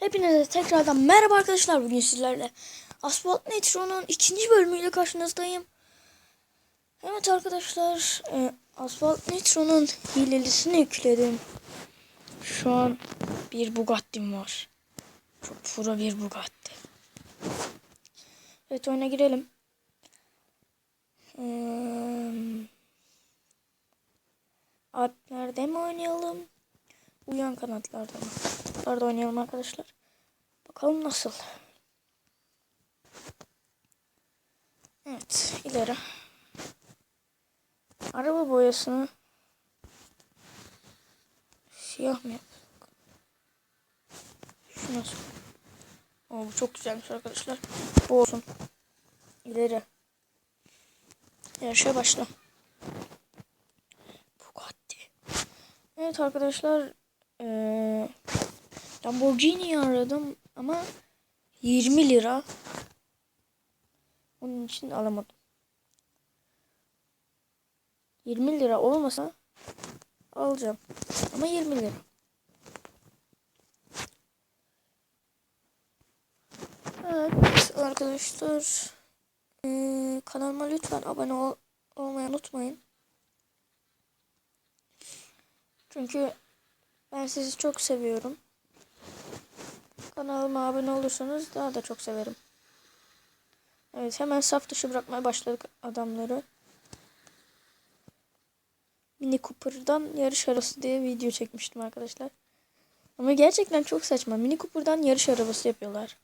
Hepinize tekrardan merhaba arkadaşlar. Bugün sizlerle Asphalt Nitro'nun ikinci bölümüyle karşınızdayım. Evet arkadaşlar, e, Asphalt Nitro'nun hilelisini yükledim. Şu an bir Bugatti'm var. Çok pro bir Bugatti. Evet oyuna girelim. Hmm. Alplerde mi oynayalım? Uyan kanatlarda mı? Kanatlarda oynayalım arkadaşlar. Bakalım nasıl. Evet ileri. Araba boyasını siyah mı yaptık? Şu nasıl? Oo, bu çok güzelmiş arkadaşlar. Bu olsun. İleri. Yarışa başla. Bugatti. Evet arkadaşlar. Ee, Lamborghini'yi aradım ama 20 lira. Onun için alamadım. 20 lira olmasa alacağım. Ama 20 lira. Evet arkadaşlar. Ee, kanalıma lütfen abone ol olmayı unutmayın. Çünkü ben sizi çok seviyorum. Kanalıma abone olursanız daha da çok severim. Evet hemen saf dışı bırakmaya başladık adamları. Mini Cooper'dan yarış arası diye video çekmiştim arkadaşlar. Ama gerçekten çok saçma. Mini Cooper'dan yarış arabası yapıyorlar.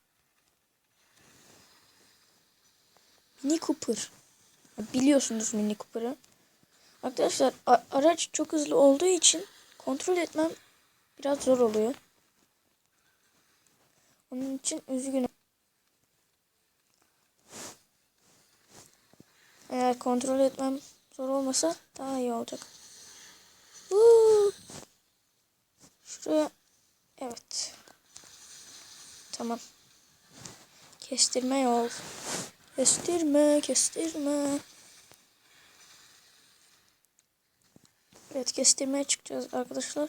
Mini Cooper. Biliyorsunuz Mini Cooper'ı. Arkadaşlar araç çok hızlı olduğu için kontrol etmem biraz zor oluyor. Onun için üzgünüm. Eğer kontrol etmem zor olmasa daha iyi olacak. Woo! Şuraya evet. Tamam. Kestirme yol. Kestirme, kestirme. Evet, kestirmeye çıkacağız arkadaşlar.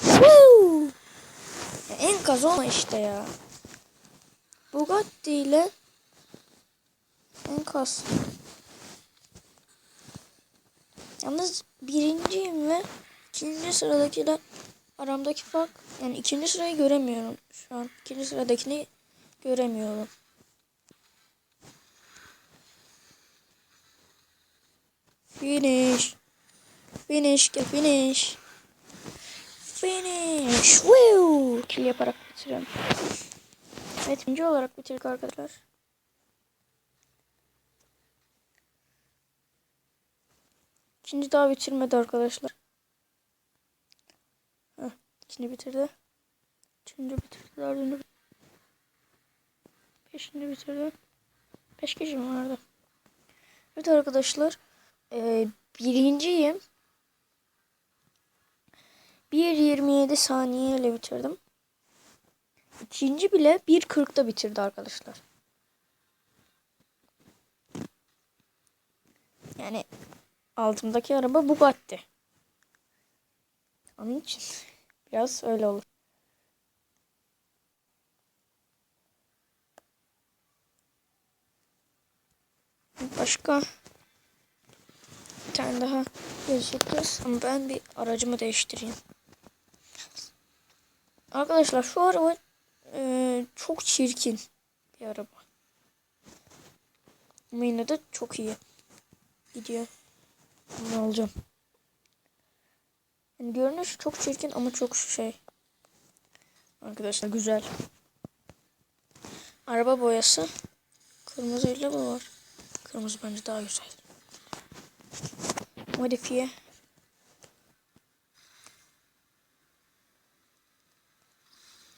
Woo! Olma işte ya. Bugatti ile en kas. Yalnız birinciyim ve ikinci sıradakiler aramdaki fark yani ikinci sırayı göremiyorum şu an. İkinci sıradakini göremiyorum. Finish. Finish. Finish. Finish. Woo. Kill yaparak bitiriyorum. Evet ikinci olarak bitirdik arkadaşlar. İkinci daha bitirmedi arkadaşlar. Heh, ikinci bitirdi. Üçüncü bitirdi. Dördüncü bitirdi. Beşinci bitirdi. Beş kişi mi vardı? Evet arkadaşlar. Ee, birinciyim. 1.27 saniyeyle bitirdim. İkinci bile 1.40'da bitirdi arkadaşlar. Yani altımdaki araba Bugatti. Onun için biraz öyle olur. Başka bir tane daha gözükeceğiz. Ama ben bir aracımı değiştireyim. Arkadaşlar şu araba e, çok çirkin bir araba. Ama yine de çok iyi gidiyor. Ne alacağım? Yani görünüş çok çirkin ama çok şey. Arkadaşlar güzel. Araba boyası kırmızıyla bu var. Kırmızı bence daha güzel. Modifiye.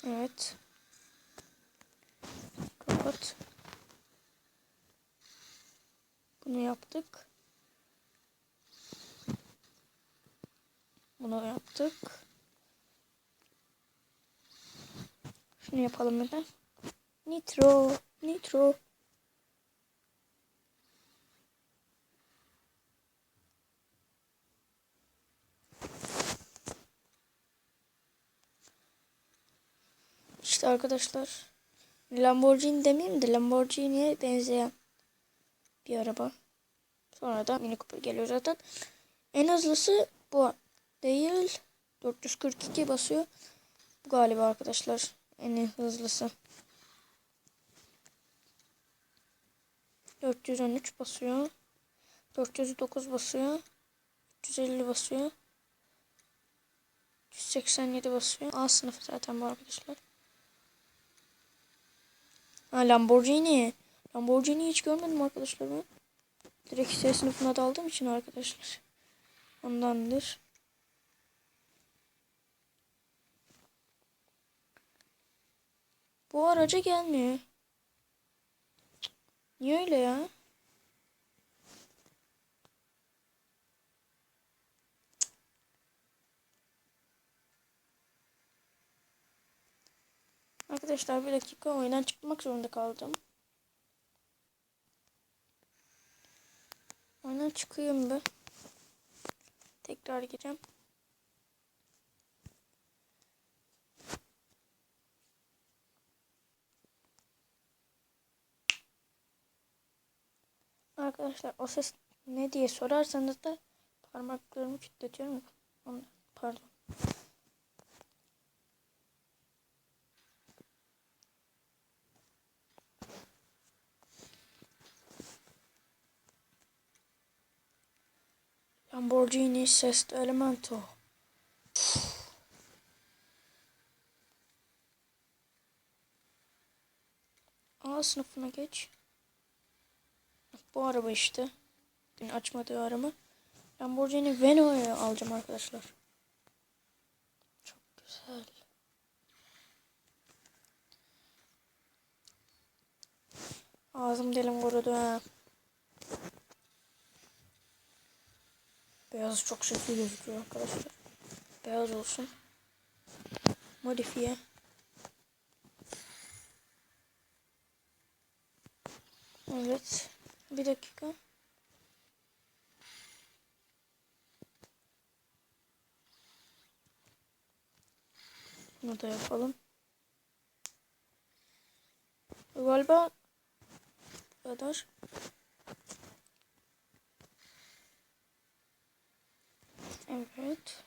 Evet. Kapat. Bunu yaptık. Bunu yaptık. Şunu yapalım bir de. Nitro. Nitro. İşte arkadaşlar Lamborghini demeyeyim de Lamborghini'ye benzeyen bir araba. Sonra da Mini Cooper geliyor zaten. En hızlısı bu değil. 442 basıyor. Bu galiba arkadaşlar en hızlısı. 413 basıyor. 409 basıyor. 350 basıyor. 187 basıyor. A sınıfı zaten bu arkadaşlar. Ha Lamborghini. Lamborghini hiç görmedim arkadaşlar ben. Direkt S sınıfına daldığım için arkadaşlar. Ondandır. Bu araca gelmiyor. Niye öyle ya? Arkadaşlar bir dakika oyundan çıkmak zorunda kaldım. Oyundan çıkayım bir. Tekrar gireceğim. Arkadaşlar o ses ne diye sorarsanız da parmaklarımı kütletiyorum. Pardon. Lamborghini Sesto Elemento. A sınıfına geç. Bu araba işte. Dün açmadığı araba. Lamborghini Veno'yu alacağım arkadaşlar. Çok güzel. Ağzım dilim kurudu ha. Beyaz çok şekil gözüküyor arkadaşlar. Beyaz olsun. Modifiye. Evet. Bir dakika. Bunu da yapalım. Galiba bu kadar. Evet.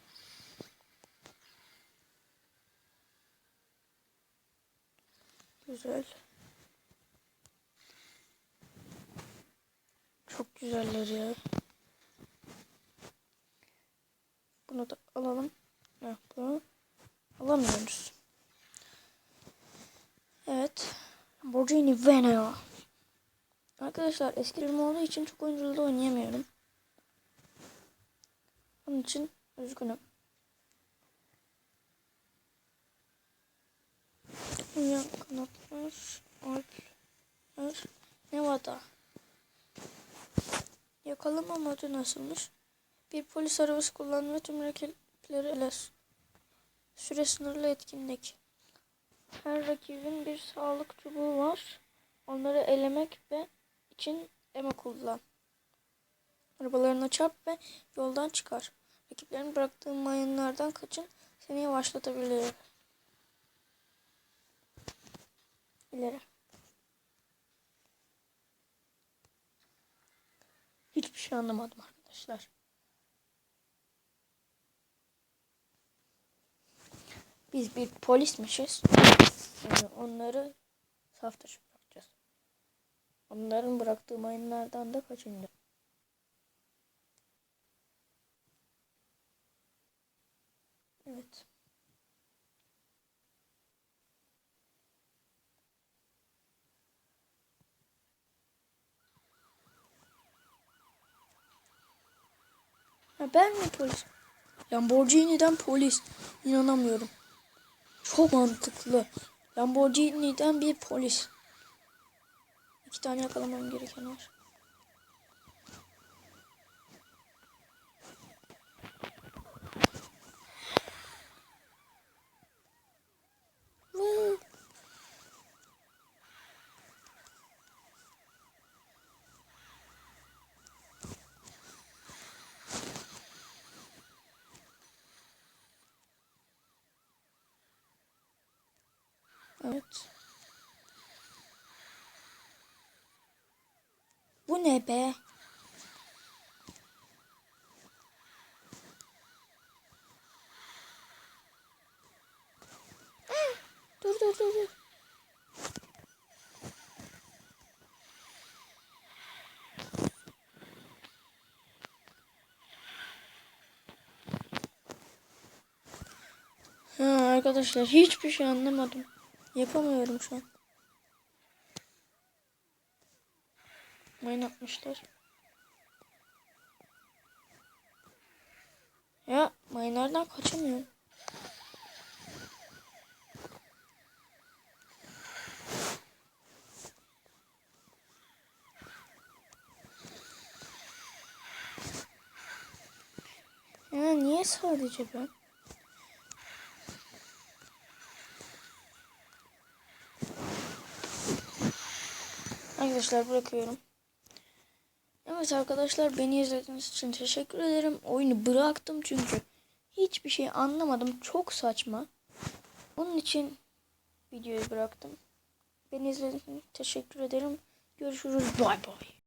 Güzel. Çok güzeller ya. Bunu da alalım. Ha, bunu alamıyoruz. Evet. Lamborghini Veneno. Arkadaşlar eski film olduğu için çok oyunculuğda oynayamıyorum. Onun için üzgünüm. Dünya kanatlar, Yakalama modu nasılmış? Bir polis arabası kullanma tüm rakipleri eler. Süre sınırlı etkinlik. Her rakibin bir sağlık çubuğu var. Onları elemek ve için eme kullan. Arabalarına çarp ve yoldan çıkar. Rakiplerin bıraktığı mayınlardan kaçın. Seni yavaşlatabilir. İleri. Hiçbir şey anlamadım arkadaşlar. Biz bir polismişiz. Yani onları saf dışı bırakacağız. Onların bıraktığı mayınlardan da kaçınacağız. Evet. Ha ben mi polis? Lamborghini'den polis. İnanamıyorum. Çok mantıklı. Lamborghini'den bir polis. İki tane yakalamam gereken var. Evet. Bu ne be? Ah, Dur dur dur dur. Ha, arkadaşlar hiçbir şey anlamadım. Yapamıyorum şu an. Mayın atmışlar. Ya mayınlardan kaçamıyorum. Ya niye sadece ben? Arkadaşlar bırakıyorum. Evet arkadaşlar beni izlediğiniz için teşekkür ederim. Oyunu bıraktım çünkü hiçbir şey anlamadım. Çok saçma. Onun için videoyu bıraktım. Beni izlediğiniz için teşekkür ederim. Görüşürüz. Bay bay.